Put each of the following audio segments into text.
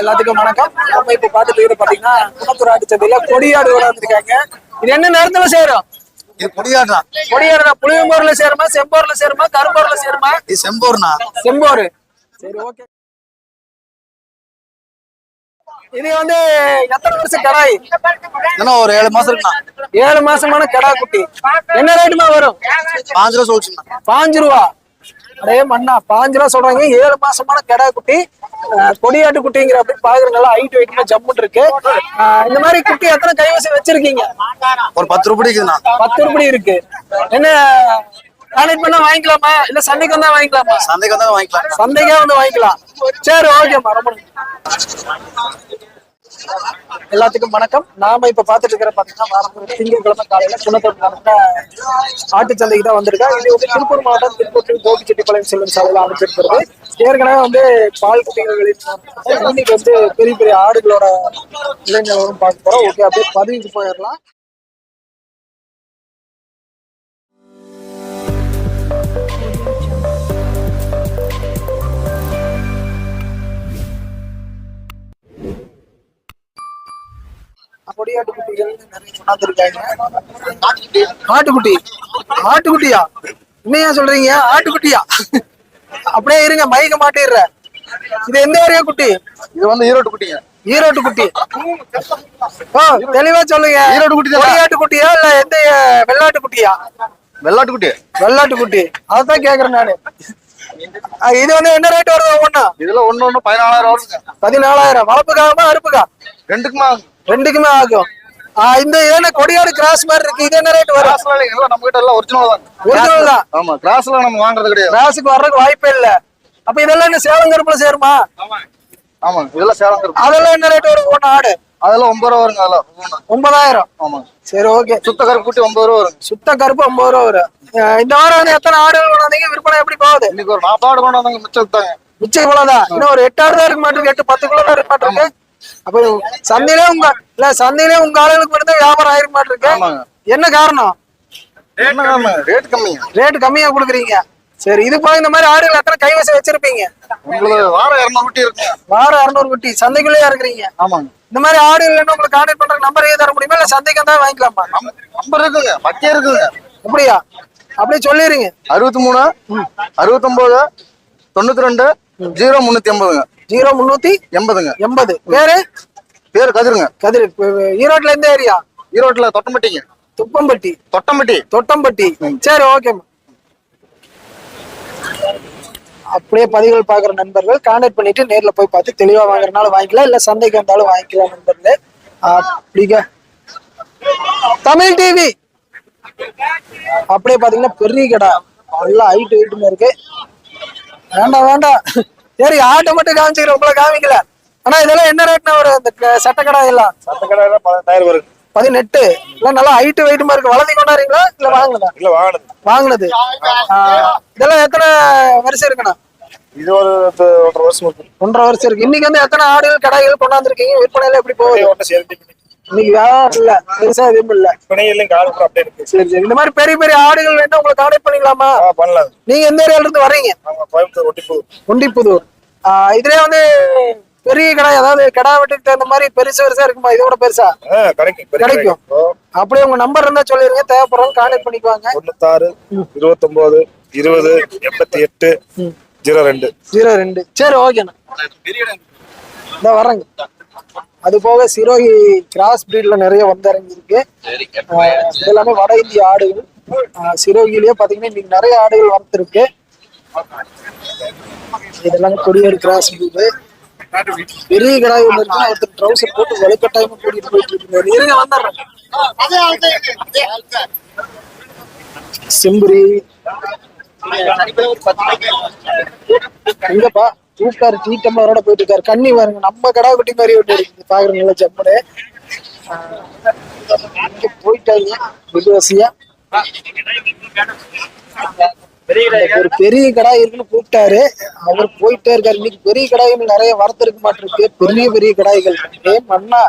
எல்லாத்துக்கும் வணக்கம். நம்ம இப்ப பாத்துட்டு இருக்கிறது பாத்தீங்கன்னா குணத்தூர் ஆட்டு சந்தையில கொடியாடு கூட வந்திருக்காங்க. இது என்ன நேரத்துல சேரும்? இது கொடியாடுறா கொடியாடுனா புளியம்போர்ல சேருமா செம்போர்ல சேருமா கரும்போர்ல சேருமா? இது செம்போர்னா செம்போரு. சரி ஓகே. இது வந்து எத்தனை வருஷம் கடாய்? இன்னும் ஒரு ஏழு மாசம் இருக்குண்ணா ஏழு மாசமான கடா குட்டி என்ன ரேட்டுமா வரும்? பாஞ்சு ரூபா சொல்லிச்சுண்ணா. பாஞ்சு ரூபா. அடே மண்ணா பாஞ்சு ரூபா சொல்றாங்க. ஏழு மாசமான கடா குட்டி கொடியாட்டு குட்டிங்கிற அப்படி பாக்குறதுனால ஹைட் வெயிட்ல ஜம்முன் இருக்கு. இந்த மாதிரி குட்டி எத்தனை கைவசம் வச்சிருக்கீங்க? ஒரு பத்து ரூபாய் இருக்குதுண்ணா. பத்து ரூபாய் இருக்கு. என்ன கான்டெக்ட் பண்ணா வாங்கிக்கலாமா? இல்ல சந்தைக்கு வந்தா வாங்கிக்கலாமா? சந்தைக்கு வந்தா வாங்கிக்கலாம். சந்தைக்கே வந்து வாங்கிக்கலாம். சரி ஓகேம்மா ரொம்ப. எல்லாத்துக்கும் வணக்கம். நாம இப்ப பாத்துட்டு இருக்கிற பாத்தீங்கன்னா வாரம் திங்கட்கிழமை காலையில குணத்தூர் நடந்த ஆட்டு தான் வந்திருக்கா. இது வந்து திருப்பூர் மாவட்டம் திருப்பூர் கோபிச்செட்டிப்பாளையம் செல்லும் சாலையில அமைச்சிருக்கிறது ஏற்கனவே வந்து பால் குட்டிகள் இன்னைக்கு வந்து பெரிய பெரிய ஆடுகளோட இளைஞர்களும் பார்க்க போறோம். ஓகே அப்படியே பதிவுக்கு போயிடலாம். கொடியாட்டு குட்டிகள் நிறைய கொண்டாந்துருக்காங்க. ஆட்டுக்குட்டி. ஆட்டுக்குட்டியா? என்னையா சொல்றீங்க? ஆட்டுக்குட்டியா? அப்படியே இருங்க மயக்க மாட்டிடுற இது எந்த ஏரியா குட்டி? இது வந்து ஈரோடு குட்டிங்க. ஈரோட்டு குட்டி. ஓ தெளிவா சொல்லுங்க. ஈரோட்டு குட்டி. கொடியாட்டு குட்டியா இல்ல எந்த வெள்ளாட்டு குட்டியா? வெள்ளாட்டு குட்டி. வெள்ளாட்டு குட்டி. அதான் கேக்குறேன் நானு. இது வந்து என்ன ரேட் வருது ஒண்ணா இதுல ஒண்ணு ஒண்ணு பதினாலாயிரம் வருங்க பதினாலாயிரம். வளர்ப்புக்காகமா அறுப்புக்கா? ரெண்டுக்குமா? ரெண்டுக்குமே ஆகும். இந்த ஏன்னா கொடியாடு கிராஸ் மாதிரி இருக்கு. இது என்ன ரேட் வரும்? நம்ம கிட்ட எல்லாம் ஒரிஜினல் தான். ஒரிஜினல் தான். ஆமா கிராஸ்ல நம்ம வாங்குறது கிடையாது. கிராஸுக்கு வர்றதுக்கு வாய்ப்பே இல்ல. அப்ப இதெல்லாம் என்ன சேலம் கருப்புல சேருமா? ஆமா. இதெல்லாம் சேலம் இருக்கு அதெல்லாம் என்ன ரேட் வரும் ஒண்ணு ஆடு? அதெல்லாம் ஒன்பது ரூபா வருங்க அதெல்லாம். ஒன்பதாயிரம். ஆமா. சரி ஓகே சுத்த கருப்பு குட்டி ஒன்பது ரூபா வருங்க. சுத்த கருப்பு ஐம்பது ரூபா வரும். இந்த வாரம் வந்து எத்தனை ஆடுகள் கொண்டாந்தீங்க? விற்பனை எப்படி போகுது? இன்னைக்கு ஒரு நாப்பாடு கொண்டு வந்தாங்க மிச்சம் வித்தாங்க மிச்சம் இவ்வளவுதான். இன்னும் ஒரு எட்டு ஆடு தான் இருக்க மாட்டிருக்கு எட்டு பத்து கிலோ தான் இருக்க மாட்டிருக்கு அப்ப சந்தையிலே உங்க இல்ல சந்தையிலே உங்க ஆளுங்களுக்கு மட்டும் தான் வியாபாரம் ஆயிருக்க மாட்டிருக்கு. என்ன காரணம்? ரேட் கம்மிங்க. ரேட் கம்மியா கொடுக்குறீங்க. சரி இது போய் இந்த மாதிரி ஆடுகள் எத்தனை கைவசம் வச்சிருப்பீங்க? உங்களுக்கு வாரம் இரநூறு குட்டி இருக்குங்க. வாரம் அறுநூறு குட்டி சந்தைக்குள்ளேயே இருக்கிறீங்க ஆமாங்க. இந்த மாதிரி ஆடு இல்லைன்னா உங்களுக்கு கான்டாக்ட் பண்ற நம்பர் ஏதாவது தர முடியுமா? இல்ல சந்தைக்கு வந்தா வாங்கிக்கலாமா? நம்- நம்பர் இருக்குங்க. பக்கே இருக்குங்க. அப்படியா? அப்படியே சொல்லிடுங்க அறுபத்தி மூணு அறுபத்தொன்பது தொண்ணூத்தி ரெண்டு ஜீரோ முன்னூத்தி எண்பதுங்க. ஜீரோ முன்னூத்தி எண்பதுங்க. எண்பது. பேரு? பேர் கதிருங்க. கதிர் ஈரோட்ல எந்த ஏரியா? ஈரோட்டுல தொட்டம்பட்டிங்க. துப்பம்பட்டி. தொட்டம்பட்டி. தொட்டம்பட்டி. சரி ஓகேம்மா அப்படியே பதிவுகள் பாக்குற நண்பர்கள் கான்டாக்ட் பண்ணிட்டு நேர்ல போய் பார்த்து தெளிவா வாங்குறதுனால வாங்கிக்கலாம் இல்ல சந்தைக்கு வந்தாலும் வாங்கிக்கலாம் நண்பர்களே. அப்படிங்க. தமிழ் டிவி அப்படியே பாத்தீங்கன்னா பெரிய கடை. நல்லா ஹைட் ஹைட்டுன்னு இருக்கு. வேண்டாம் வேண்டாம். சரி ஆட்டை மட்டும் காமிச்சுக்கிறேன் உங்களை காமிக்கல. ஆனா இதெல்லாம் என்ன ரேட்னா வரும்? இந்த க- சட்டக்கடை எல்லாம் சட்டக்கடையில பதினெட்டாயிரம் வருங்க பதினெட்டு. இல்ல நல்லா ஹைட் வெயிட்டுமா இருக்கு. வளர்த்தி கொண்டாடுறீங்களா இல்ல வாங்கினதா? இல்ல வாங்கினது. வாங்கினது. இதெல்லாம் எத்தனை வருஷம் இருக்குண்ணா? இது ஒரு ஒன்றரை வருஷம் இருக்கு. ஒன்றரை வருஷம் இருக்கு. இன்னைக்கு வந்து எத்தனை ஆடுகள் கடைகள் கொண்டாந்துருக்கீங்க? விற்பனையில எப்படி போகுது? இன்னைக்கு வியாபாரம் இல்ல. பெருசா எதுவும் இல்ல. பிணையிலும் கால் கூட அப்படியே இருக்கு. சரி சரி. இந்த மாதிரி பெரிய பெரிய ஆடுகள் வேணா உங்களை கான்டாக்ட் பண்ணிக்கலாமா? பண்ணலாம். நீங்க எந்த ஏரியால இருந்து வர்றீங்க? கோயம்புத்தூர் ஒட்டிப்பூர் குண்டிப்புதூர் ஆஹ் இதுலயே வந்து பெரிய கடை அதாவது கடா வெட்டுக்கு தகுந்த மாதிரி பெருசு பெருசா இருக்குமா? இதோட பெருசா? ஆ கிடைக்கும் கிடைக்கும். அப்படியே உங்க நம்பர் இருந்தா சொல்லிருங்க தேவைப்படுறவங்க கான்டாக்ட் பண்ணிக்குவாங்க. தொண்ணூத்தாறு இருபத்தொன்பது இருபது எண்பத்தி எட்டு ஜீரோ ரெண்டு. ஜீரோ ரெண்டு. சரி ஓகேண்ணா இந்த வரேங்க அது போக சிரோகி கிராஸ் பிரீட்ல நிறைய வந்திறங்கி இருக்கு இது எல்லாமே வட இந்திய ஆடுகள். சிரோகிலேயே பாத்தீங்கன்னா இன்னைக்கு நிறைய ஆடுகள் வளர்த்துருக்கு. இதெல்லாம் கொடியாடு கிராஸ் பிரீடு பெரிய கடாய் ஒன்று இருக்கு ஒருத்தர் ட்ரௌசர் போட்டு வலுக்கட்டாயமா கூட்டிட்டு போயிட்டு இருக்காரு இருங்க வந்துடுறேன். செம்புரி. எங்கப்பா? தூக்காரு டீ டம்ளரோட போயிட்டு இருக்காரு கண்ணி பாருங்க நம்ம கடா குட்டி மாதிரி ஒன்று இருக்குது. பாக்குற நல்ல ஜம்முனு. போயிட்டாங்க விசுவாசியா ஒரு பெரிய கடாய் இருக்குன்னு கூப்பிட்டாரு. அவர் போயிட்டே இருக்காரு இன்னைக்கு பெரிய கடாய்கள் நிறைய வரத்திருக்க மாட்டிருக்கு. பெரிய பெரிய கடாய்கள். ஏ மண்ணா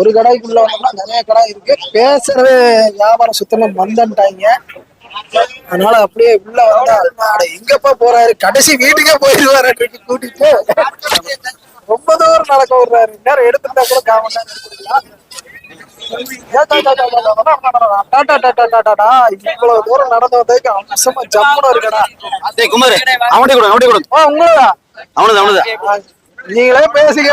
ஒரு கடாய்க்குள்ள வந்தோம்னா நிறைய கடாய் இருக்கு. பேசுறது வியாபாரம் சுத்தமா மந்தன்ட்டாங்க. அதனால அப்படியே உள்ள வந்தா அட எங்கப்பா போறாரு கடைசி வீட்டுக்கே போயிடுவாரு கூட்டிட்டு ரொம்ப நடக்க விடுறாரு நேரம் எடுத்துட்டா கூட டாடாடா இவ்வளவு தூரம் நடந்து வந்ததுக்கு ஜம்முன்னு இருக்கடா குமார் அவன்கிட்ட கொடு அவன்கிட்ட கொடு உங்களா அவனது நீங்களே பேசிக்க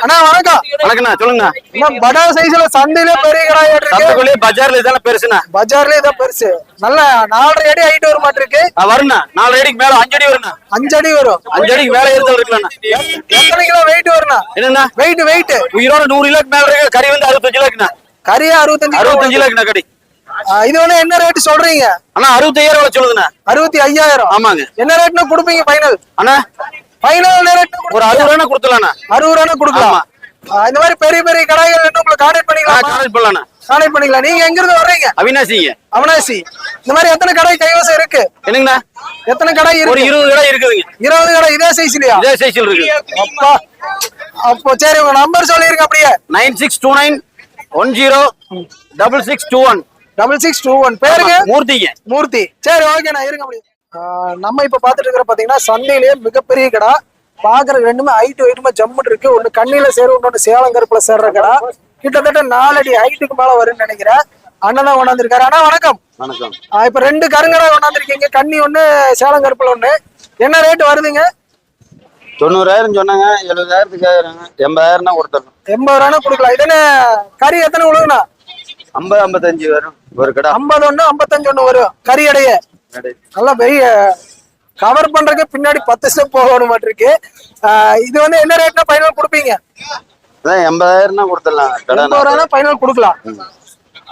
அண்ணா வணக்கம். வணக்கண்ணா சொல்லுங்கண்ணா. இன்னும் படா சைஸ்ல சந்தையில பெரிய கடை சத்துக்குள்ளே பஜார்ல இதெல்லாம் பெருசுண்ணா. பஜார்ல இதான் பெருசு. நல்ல நாலரை அடி ஹைட் வர மாட்டிருக்கு வருண்ணா நாலு அடிக்கு மேல அஞ்சு அடி வருண்ணா அஞ்சு அடி வரும். அஞ்சு அடிக்கு மேல இருக்கலாம்ண்ணா எத்தனை கிலோ வெயிட் வரும்ண்ணா? என்னண்ணா? வெயிட் வெயிட் உயிரோட நூறு கிலோக்கு மேல இருக்கு கறி வந்து அறுபத்தஞ்சு கிலோக்குண்ணா. கரியா அறுபத்தஞ்சு அறுபத்தஞ்சு கிலோக்குண்ணா ஆ, இது வந்து என்ன ரேட் சொல்றீங்க? அண்ணா அறுபத்தையாயிரம் ரூபாய் சொல்லுதுண்ணா. அறுபத்தி ஐயாயிரம். ஆமாங்க. என்ன ரேட்னு கொடுப்பீங்க ஃபைனல் அண்ணா ஃபைனல் ரேட் ஒரு அறுபது ரூபா கொடுத்துலாண்ணா அறுபது ரூபா கொடுக்கலாம். இந்த மாதிரி பெரிய பெரிய கடைகள் உங்களுக்கு கான்டாக்ட் பண்ணிக்கலாம்? காலேஜ் பண்ணலாண்ணா. கான்டாக்ட் பண்ணிக்கலாம். நீங்க எங்க இருந்து வர்றீங்க? அவினாசிங்க. அவனாசி. இந்த மாதிரி எத்தனை கடை கைவசம் இருக்கு? என்னங்கண்ணா? எத்தனை கடை ஒரு இருக்கு இருபது கடை இருக்குதுங்க. இருபது கடை இதே சைஸ்லயா இதே சைஸில் இருக்கு. அப்பா. அப்போ சரி உங்க நம்பர் சொல்லிருங்க அப்படியே. Nine six two nine one zero double six two one double six two one பேருங்க? மூர்த்திங்க. மூர்த்தி. சரி ஓகே நான் இருங்க அப்படியே. நம்ம இப்ப பாத்துட்டு இருக்கிற பாத்தீங்கன்னா சந்தையிலேயே மிகப்பெரிய கடை. பாக்குறது ரெண்டுமே ஹைட் வெயிட்டுமே ஜம்முன்னு இருக்கு. ஒண்ணு கண்ணில சேரும் இன்னொன்னு சேலங்கருப்புல சேர்ற கடை. கிட்டத்தட்ட நாலடி ஹைட்டுக்கு மேல வரும்னு நினைக்கிறேன். அண்ணன் தான் கொண்டாந்துருக்காரு அண்ணா வணக்கம். வணக்கம். ஆ, இப்ப ரெண்டு கருங்கடை கொண்டாந்துருக்கீங்க கன்னி ஒண்ணு சேலங்கருப்புல ஒண்ணு. என்ன ரேட் வருதுங்க? தொண்ணூறாயிரம் சொன்னாங்க. எழுபதாயிரத்துக்கு ஆயிரங்க எண்பதாயிரம்னா கொடுத்துடணும் எண்பது ரூபா கொடுக்கலாம். இது என்ன? கறி எத்தனை விழுகுண்ணா ஐம்பது ஐம்பத்தஞ்சு வரும். ஒரு கடை. ஐம்பது ஒண்ணு ஐம்பத்தஞ்சு ஒண்ணு வரும். கறி அடைய கடை நல்லா பெரிய கவர் பண்றதுக்கு பின்னாடி பத்து ஸ்டெப் போகணும் மாட்டிருக்கு ஆஹ் இது வந்து என்ன ரேட்னா ஃபைனல் கொடுப்பீங்க? அதான் எண்பதாயிரம்னா கொடுத்துடலாம். கடை எண்பது ரூபா ஃபைனல் கொடுக்கலாம்.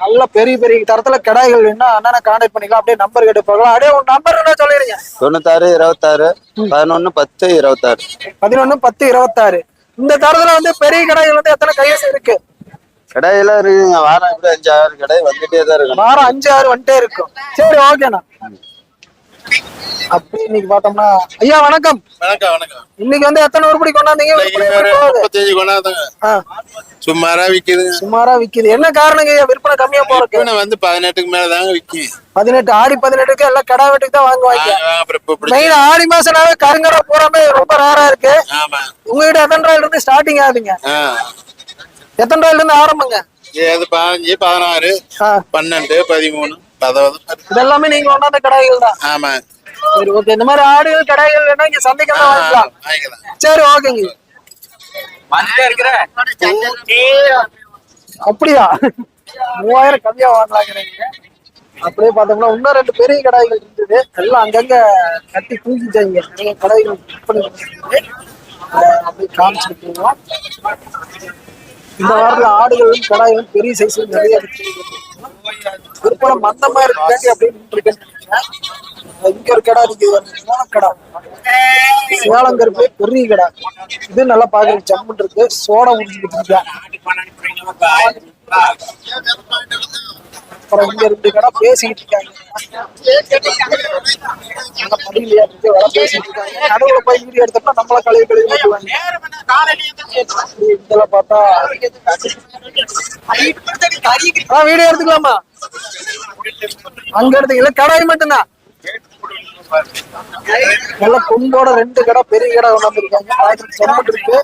நல்ல பெரிய பெரிய தரத்துல கடாய்கள் வேணா அண்ணனை கான்டாக்ட் பண்ணிக்கலாம். அப்படியே நம்பர் கேட்டு போகலாம். அப்படியே உங்க நம்பர் என்ன சொல்லிடுங்க? தொண்ணூத்தாறு இருபத்தாறு பதினொன்னு பத்து இருபத்தாறு. பதினொன்னு பத்து இருபத்தாறு. இந்த தரத்துல வந்து பெரிய கடாய்கள் வந்து எத்தனை கையசு இருக்கு? கடையெல்லாம் இருக்குங்க வாரம் இப்படி அஞ்சு ஆறு கடை வந்துட்டே தான் இருக்கு வாரம் அஞ்சு ஆறு வந்துட்டே இருக்கும். சரி ஓகேண்ணா அப்படி இன்னைக்கு பார்த்தோம்னா ஐயா வணக்கம். வணக்கம் வணக்கம். இன்னைக்கு வந்து எத்தனை உருப்படி கொண்டாந்தீங்க? முப்பத்தஞ்சு கொண்டாந்துங்க. ஆ, சுமாரா விக்குது. என்ன காரணங்க ஐயா? விற்பனை கம்மியா போறதுக்கு? வந்து பதினெட்டுக்கு மேல தாங்க விக்கும் பதினெட்டு ஆடி பதினெட்டுக்கு எல்லாம் கடா வெட்டுக்கு தான் வாங்குவாங்க. மெயின் ஆடி மாசம்னாவே கருங்கடை பூராமே ரொம்ப ரேரா இருக்கு. ஆமா. உங்ககிட்ட எத்தனை ரூபாயில இருந்து ஸ்டார்டிங் ஆகுதுங்க எத்தனை ரூபாயில இருந்து ஆரம்பங்க? இது பதினஞ்சு பதினாறு பன்னெண்டு பதிமூணு. பதாவது இதெல்லாமே நீங்க கொண்டாந்த கடாய்கள் தான். ஆமா. சரி ஓகே இந்த மாதிரி ஆடுகள் கடாய்கள் வேணா இங்க சந்தைக்கு தான் வாங்கிக்கலாம். சரி ஓகேங்க அப்படியா? மூவாயிரம் கம்மியா வாங்கலாங்கிறீங்க. அப்படியே பார்த்தோம்னா இன்னும் ரெண்டு பெரிய கடாய்கள் இருந்தது எல்லாம் அங்கங்க கட்டி தூக்கிட்டாங்க நிறைய கடாய்கள் காமிச்சிட்டு போவோம். இந்த வாரத்துல ஆடுகளும் கடாய்களும் பெரிய சைஸ்ல நிறைய இருக்கு விற்பனை மந்தமா இருக்காண்டி அப்படியே நின்றுருக்கேன்னு இங்க ஒரு கடை இருக்கு. கடை. பெரிய கடை. இது நல்லா பாக்குறது ஜம்முன் இருக்கு. சோடா இருக்கேன் அப்புறம் இங்க ரெண்டு கடை பேசிக்கிட்டு இருக்காங்க. வேலை பேசிட்டு இருக்காங்க. நடுவுல போய் வீடியோ எடுத்தா நம்மள கழுவி கழுவி ஊத்துவாங்க. இதெல்லாம் பார்த்தா வீடியோ எடுத்துக்கலாமா? அங்க எடுத்துக்கல கடாய் மட்டும்தான். நல்ல கொம்போட ரெண்டு கடை பெரிய கடை கொண்டாந்துருக்காங்க பாக்குறது இருக்கு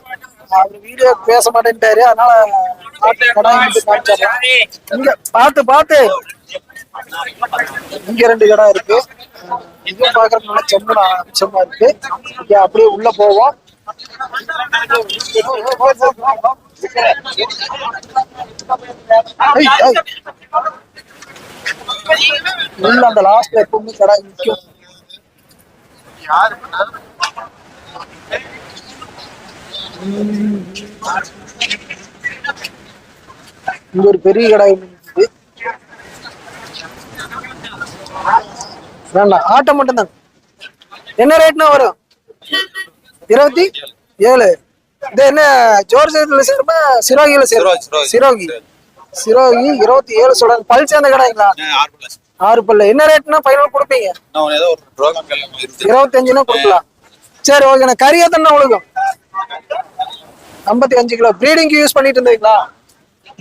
அவர் வீடியோ பேச மாட்டேன்ட்டாரு அதனால பாத்து இங்க பாத்து பாத்து இங்க ரெண்டு இடம் இருக்கு. இங்க பாக்குறது நல்லா செம்மன அம்சமா இருக்கு. இங்க அப்படியே உள்ள போவோம். உள்ள அந்த லாஸ்ட்ல எப்பவுமே கடை நிக்கும். இங்க ஒரு பெரிய கடை வேண்டாம் ஆட்டோ மட்டும்தான். என்ன ரேட்னா வரும்? இருபத்தி ஏழு. இது என்ன ஜோர்ஜத்துல சேருமா சிரோகில சேரும் சிரோகி சிரோகி. இருபத்தி ஏழு சொல்றாங்க. பல் சேர்ந்த கடைங்களா? ஆறு பல்ல. என்ன ரேட்னா ஃபைனல் கொடுப்பீங்க? இருபத்தஞ்சுனா கொடுக்கலாம். சரி ஓகேண்ணா கறி எத்தனை உழுகும். ஐம்பத்தி அஞ்சு கிலோ. ப்ரீடிங்க்கு யூஸ் பண்ணிட்டு இருந்தீங்களா?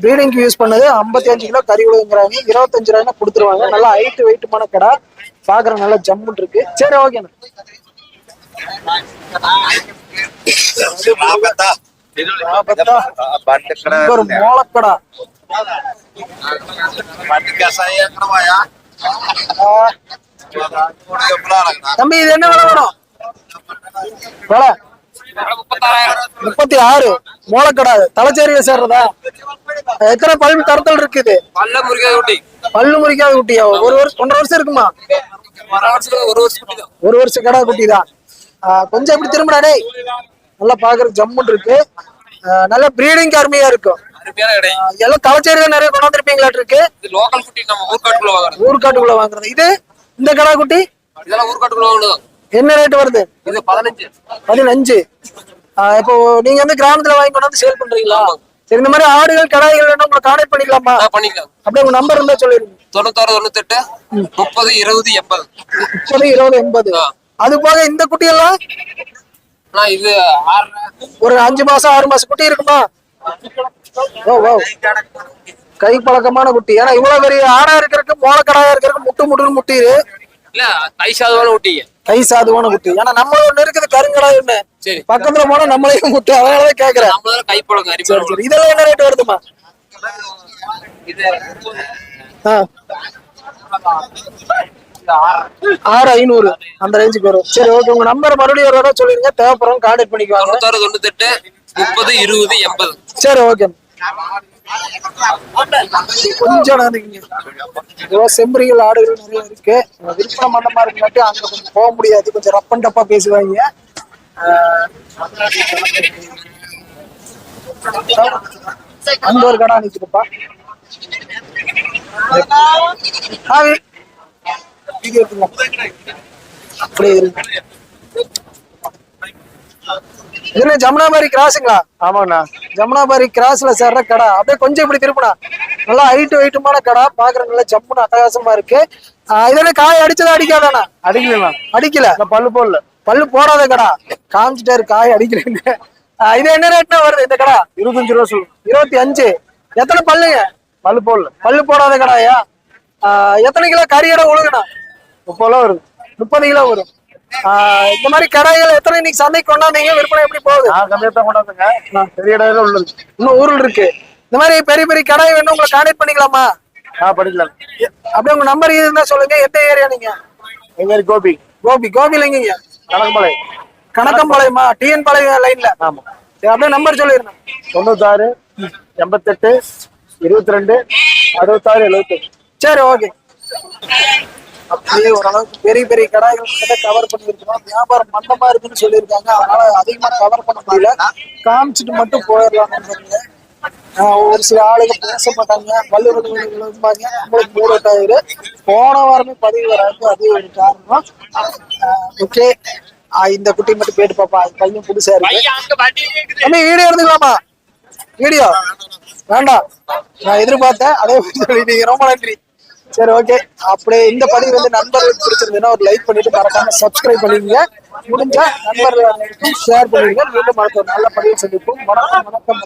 ப்ரீடிங்க்கு யூஸ் பண்ணது ஐம்பத்தி அஞ்சு கிலோ கறி உழுகுங்கிறாங்க இருபத்தஞ்சு ரூபாய்னா கொடுத்துருவாங்க. நல்லா ஹைட் வெயிட்டுமான கடை. பாக்குற நல்லா ஜம்முன் இருக்கு. சரி இங்க ஒரு மோளக்கடா தம்பி இது என்ன விலை வரும்? விலை? முப்பத்தி ஆறு மோளக்கடா தலைச்சேரியில சேர்றதா? எத்தனை பல் தரத்தல் இருக்குது? பல்ல முருகாய் குட்டி பல்லு முறிக்காத குட்டியா ஒரு வருஷம் ஒன்றரை வருஷம் இருக்குமா? ஒரு வருஷம் கடா குட்டி தான் கொஞ்சம் இப்படி திரும்பினா டேய்? நல்லா பாக்குறதுக்கு ஜம்முன் இருக்கு. நல்ல ப்ரீடிங் அருமையா இருக்கும். எல்லாம் தலைச்சேரியில நிறைய கொண்டாந்துருப்பீங்களாட்டு இருக்கு. இது லோக்கல் குட்டி நம்ம ஊர்காட்டுக்குள்ள வாங்குறது. ஊர்காட்டுக்குள்ள வாங்குறது. இது இந்த கடா குட்டி? இதெல்லாம் ஊர்காட்டுக்குள்ள வாங்கணும் என்ன ரேட் வருது? இது பதினஞ்சு. பதினஞ்சு. இப்போ நீங்க வந்து கிராமத்துல வாங்கி கொண்டாந்து சேல் பண்றீங்களா? சரி இந்த மாதிரி ஆடுகள் கடாய்கள் வேணும் உங்களை கான்டாக்ட் பண்ணிக்கலாமா? பண்ணிக்கலாம். அப்படியே உங்க நம்பர் இருந்தா சொல்லிருங்க தொண்ணூத்தாறு தொண்ணூத்தெட்டு முப்பது இருபது எண்பது. முப்பது இருபது எண்பது. அது போக இந்த குட்டி எல்லாம் ஆனா இது ஒரு அஞ்சு மாசம் ஆறு மாசம் குட்டி இருக்குமா? ஓ ஓ கை பழக்கமான குட்டி. ஏன்னா இவ்வளவு பெரிய ஆடா இருக்கிறதுக்கு மோளக்கடாயா இருக்கிறதுக்கு முட்டு முட்டுன்னு முட்டிரு இல்ல தை சாதமான குட்டிங்க கை சாதுவான குட்டி. ஏன்னா நம்ம ஒண்ணு இருக்குது கருங்கடா ஒண்ணு சரி. பக்கத்துல போனா நம்மளையும் முட்டு அதனாலதான் கேக்குறேன். கை பழக்கம் இதெல்லாம் என்ன ரேட் வருதுமா. ஆறு ஐநூறு. அந்த ரேஞ்சுக்கு வரும். சரி ஓகே உங்க நம்பர் மறுபடியும் ஒரு தடவை சொல்லிருங்க தேவைப்படுறோம் கான்டாக்ட் பண்ணிக்குவாங்க. தொண்ணூத்தாறு தொண்ணூத்தெட்டு முப்பது இருபது எண்பது. சரி ஓகே கொஞ்சம் செம்பரிகள் ஆடுகள் நிறைய இருக்கு. விற்பனை மண்டமா இருக்காட்டி அங்க கொஞ்சம் போக முடியாது. கொஞ்சம் ரப்பன் டப்பா பேசுவாங்க. அங்க ஒரு கடை நிக்குதுப்பா அப்படியே இருக்கு இதுல ஜமுனாபாரி கிராஸுங்களா ஆமாங்கண்ணா. ஜமுனாபாரி கிராஸ்ல சேர்ற கடை. அப்படியே கொஞ்சம் இப்படி திருப்பினா நல்லா ஹைட்டு வெயிட்டுமான கடை. பாக்குற நல்ல ஜம்முன்னு அட்டகாசமா இருக்கு. ஆஹ் இதுல காய் அடிச்சதா அடிக்காதானா அடிக்கலண்ணா. அடிக்கல. பல்லு போடல. பல்லு போடாத கடை. காமிச்சிட்டாரு காய் அடிக்கிறேங்க ஆஹ் இது என்ன ரேட்னா வருது இந்த கடை? இருபத்தஞ்சு ரூபா சொல்லு இருபத்தி அஞ்சு. எத்தனை பல்லுங்க? பல்லு போடல. பல்லு போடாத கடாயா? எத்தனை கிலோ கறி இடம் ஒழுகுண்ணா முப்பது ரூபா வருது. முப்பது கிலோ வரும். இந்த மாதிரி கடாய்கள் எத்தனை இன்னைக்கு சந்தைக்கு கொண்டாந்தீங்க? விற்பனை எப்படி போகுது? கம்மியாக தான் கொண்டாந்துங்க. பெரிய இடையில உள்ளது. இன்னும் ஊரில் இருக்கு. இந்த மாதிரி பெரிய பெரிய கடாய் வேணும் உங்களை கான்டாக்ட் பண்ணிக்கலாமா? ஆ படிக்கலாம் அப்படியே உங்க நம்பர் இருந்தா சொல்லுங்க. எந்த ஏரியா நீங்க? எங்க கோபி. கோபி. கோபில எங்கீங்க கணக்குமலை கணக்கம்பாளையமா டிஎன் பாளையம் லைன்ல ஆமா. சரி அப்படியே நம்பர் சொல்லிருந்தேன் தொண்ணூத்தாறு எண்பத்தெட்டு இருபத்தி ரெண்டு அறுபத்தாறு எழுபத்தெட்டு. சரி ஓகே அப்படியே ஓரளவுக்கு பெரிய பெரிய கடாய்கள் கிட்ட கவர் பண்ணிருக்கோம் வியாபாரம் மந்தமா இருக்குன்னு சொல்லியிருக்காங்க. அதனால அதிகமா கவர் பண்ண முடியல. காமிச்சிட்டு மட்டும் போயிடலாம் நண்பர்களே. ஆஹ் ஒரு சில ஆளுங்க பேச மாட்டாங்க. வல்லு வலு விழுப்பாங்க நம்மளுக்கு மூடு டயரு போன வாரமே பதிவு வராது. அது ஒரு காரணம். ஓகே இந்த குட்டி மட்டும் போயிட்டு பாப்பா. பையன் புதுசா இருக்கு. தம்பி வீடியோ எடுத்துக்கலாமா? வீடியோ? வேண்டாம். நான் எதிர்பார்த்தேன். அதே சொல்லிட்டீங்க. ரொம்ப நன்றி. சரி ஓகே அப்படியே இந்த பதிவு வந்து நண்பர்களுக்கு பிடிச்சிருந்ததுன்னா ஒரு லைக் பண்ணிட்டு மறக்காம சப்ஸ்கிரைப் பண்ணிக்கங்க முடிஞ்சா நண்பர்களுக்கும் ஷேர் பண்ணிடுங்க. மீண்டும் அடுத்த ஒரு நல்ல பதிவு சந்திப்போம். வணக்கம் வணக்கம்.